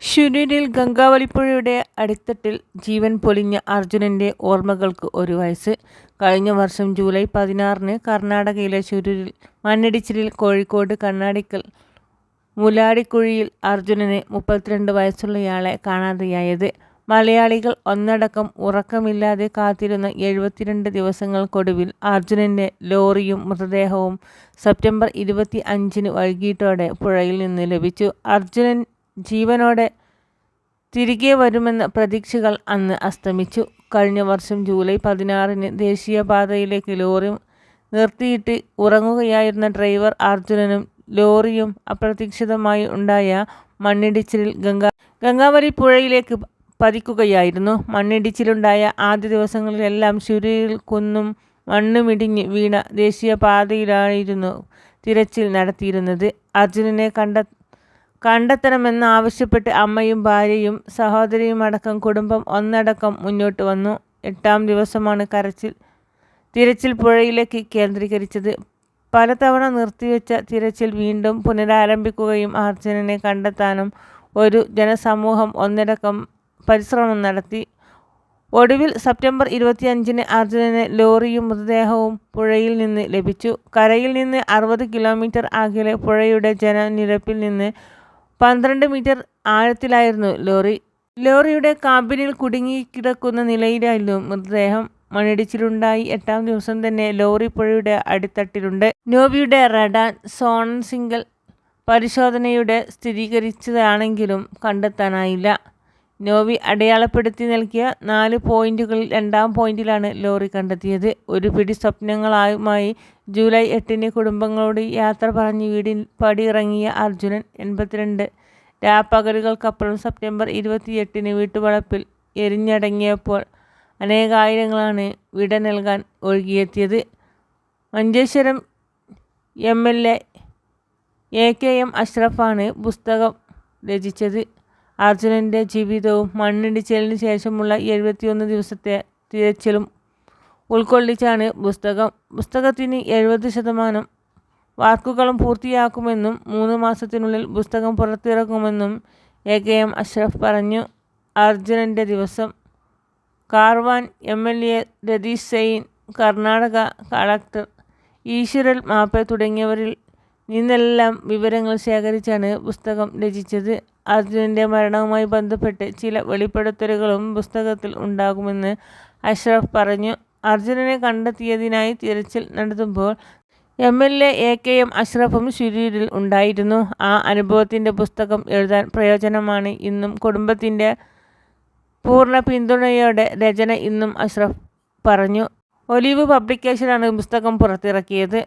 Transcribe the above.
ശുരൂരിൽ ഗംഗാവലിപ്പുഴയുടെ അടിത്തട്ടിൽ ജീവൻ പൊലിഞ്ഞ അർജുനന്റെ ഓർമ്മകൾക്ക് ഒരു വയസ്സ്. കഴിഞ്ഞ വർഷം ജൂലൈ പതിനാറിന് കർണാടകയിലെ ശുരൂരിൽ മണ്ണിടിച്ചിലിൽ കോഴിക്കോട് കണ്ണാടിക്കൽ മുലാടിക്കുഴിയിൽ അർജുനന് മുപ്പത്തിരണ്ട് വയസ്സുള്ളയാളെ കാണാതെയായത്. മലയാളികൾ ഒന്നടക്കം ഉറക്കമില്ലാതെ കാത്തിരുന്ന എഴുപത്തിരണ്ട് ദിവസങ്ങൾക്കൊടുവിൽ അർജുനന്റെ ലോറിയും മൃതദേഹവും സെപ്റ്റംബർ ഇരുപത്തി അഞ്ചിന് വൈകിട്ടോടെ പുഴയിൽ നിന്ന് ലഭിച്ചു. അർജുനൻ ജീവനോടെ തിരികെ വരുമെന്ന പ്രതീക്ഷകൾ അന്ന് അസ്തമിച്ചു. കഴിഞ്ഞ വർഷം ജൂലൈ പതിനാറിന് ദേശീയപാതയിലേക്ക് ലോറി നിർത്തിയിട്ട് ഉറങ്ങുകയായിരുന്ന ഡ്രൈവർ അർജുനനും ലോറിയും അപ്രതീക്ഷിതമായി ഉണ്ടായ മണ്ണിടിച്ചിലിൽ ഗംഗാവരി പുഴയിലേക്ക് പതിക്കുകയായിരുന്നു. മണ്ണിടിച്ചിലുണ്ടായ ആദ്യ ദിവസങ്ങളിലെല്ലാം ശുരിയിൽ കുന്നും മണ്ണുമിടിഞ്ഞ് വീണ ദേശീയപാതയിലായിരുന്നു തിരച്ചിൽ നടത്തിയിരുന്നത്. അർജുനനെ കണ്ടെത്തണമെന്നാവശ്യപ്പെട്ട് അമ്മയും ഭാര്യയും സഹോദരിയും അടക്കം കുടുംബം ഒന്നടക്കം മുന്നോട്ട് വന്നു. എട്ടാം ദിവസമാണ് കരച്ചിൽ തിരച്ചിൽ പുഴയിലേക്ക് കേന്ദ്രീകരിച്ചത്. പലതവണ നിർത്തിവെച്ച തിരച്ചിൽ വീണ്ടും പുനരാരംഭിക്കുകയും അർജുനനെ കണ്ടെത്താനും ഒരു ജനസമൂഹം ഒന്നടക്കം പരിശ്രമം നടത്തി. ഒടുവിൽ സെപ്റ്റംബർ ഇരുപത്തിയഞ്ചിന് അർജുനന് ലോറിയും മൃതദേഹവും പുഴയിൽ നിന്ന് ലഭിച്ചു. കരയിൽ നിന്ന് അറുപത് കിലോമീറ്റർ അകലെ പുഴയുടെ ജനനിരപ്പിൽ നിന്ന് പന്ത്രണ്ട് മീറ്റർ ആഴത്തിലായിരുന്നു ലോറി. ലോറിയുടെ കാബിനിൽ കുടുങ്ങിക്കിടക്കുന്ന നിലയിലായിരുന്നു മൃതദേഹം. മണ്ണിടിച്ചിലുണ്ടായി എട്ടാം ദിവസം തന്നെ ലോറി പുഴയുടെ അടിത്തട്ടിലുണ്ട്. നോവിയുടെ സോൺ സിംഗിൾ പരിശോധനയുടെ സ്ഥിരീകരിച്ചതാണെങ്കിലും കണ്ടെത്താനായില്ല. നോവി അടയാളപ്പെടുത്തി നൽകിയ നാല് പോയിന്റുകളിൽ രണ്ടാം പോയിന്റിലാണ് ലോറി കണ്ടെത്തിയത്. ഒരു പിടി സ്വപ്നങ്ങളുമായി ജൂലൈ എട്ടിന് കുടുംബങ്ങളോട് യാത്ര പറഞ്ഞ് വീടിൽ പടിയിറങ്ങിയ അർജുനൻ എൺപത്തിരണ്ട് രാപ്പകലുകൾക്കപ്പുറം സെപ്റ്റംബർ ഇരുപത്തിയെട്ടിന് വീട്ടുവളപ്പിൽ എരിഞ്ഞടങ്ങിയപ്പോൾ അനേകായിരങ്ങളാണ് വിട നൽകാൻ ഒഴുകിയെത്തിയത്. Manjeshwaram M. L. A A K അഷ്റഫാണ് പുസ്തകം രചിച്ചത്. അർജുനന്റെ ജീവിതവും മണ്ണിടിച്ചിലിന് ശേഷമുള്ള എഴുപത്തിയൊന്ന് ദിവസത്തെ തിരച്ചിലും ഉൾക്കൊള്ളിച്ചാണ് പുസ്തകം. പുസ്തകത്തിന് എഴുപത് ശതമാനം വാക്കുകളും പൂർത്തിയാക്കുമെന്നും മൂന്ന് മാസത്തിനുള്ളിൽ പുസ്തകം പുറത്തിറക്കുമെന്നും എ കെ എം അഷ്റഫ് പറഞ്ഞു. അർജുനന്റെ ദിവസം Karwar M. L. A Ratheesh Sail, Karnataka collector Eshwar Malpe തുടങ്ങിയവരിൽ നിന്നെല്ലാം വിവരങ്ങൾ ശേഖരിച്ചാണ് പുസ്തകം രചിച്ചത്. അർജുനന്റെ മരണവുമായി ബന്ധപ്പെട്ട് ചില വെളിപ്പെടുത്തലുകളും പുസ്തകത്തിൽ ഉണ്ടാകുമെന്ന് അഷ്റഫ് പറഞ്ഞു. അർജുനനെ കണ്ടെത്തിയതിനായി തിരച്ചിൽ നടത്തുമ്പോൾ M. L. A A K അഷ്റഫും ശരീരിൽ ഉണ്ടായിരുന്നു. ആ അനുഭവത്തിന്റെ പുസ്തകം എഴുതാൻ പ്രയോജനമാണ് ഇന്നും കുടുംബത്തിന്റെ പൂർണ പിന്തുണയോടെ രചന ഇന്നും അഷ്റഫ് പറഞ്ഞു. ഒലീവ് പബ്ലിക്കേഷനാണ് പുസ്തകം പുറത്തിറക്കിയത്.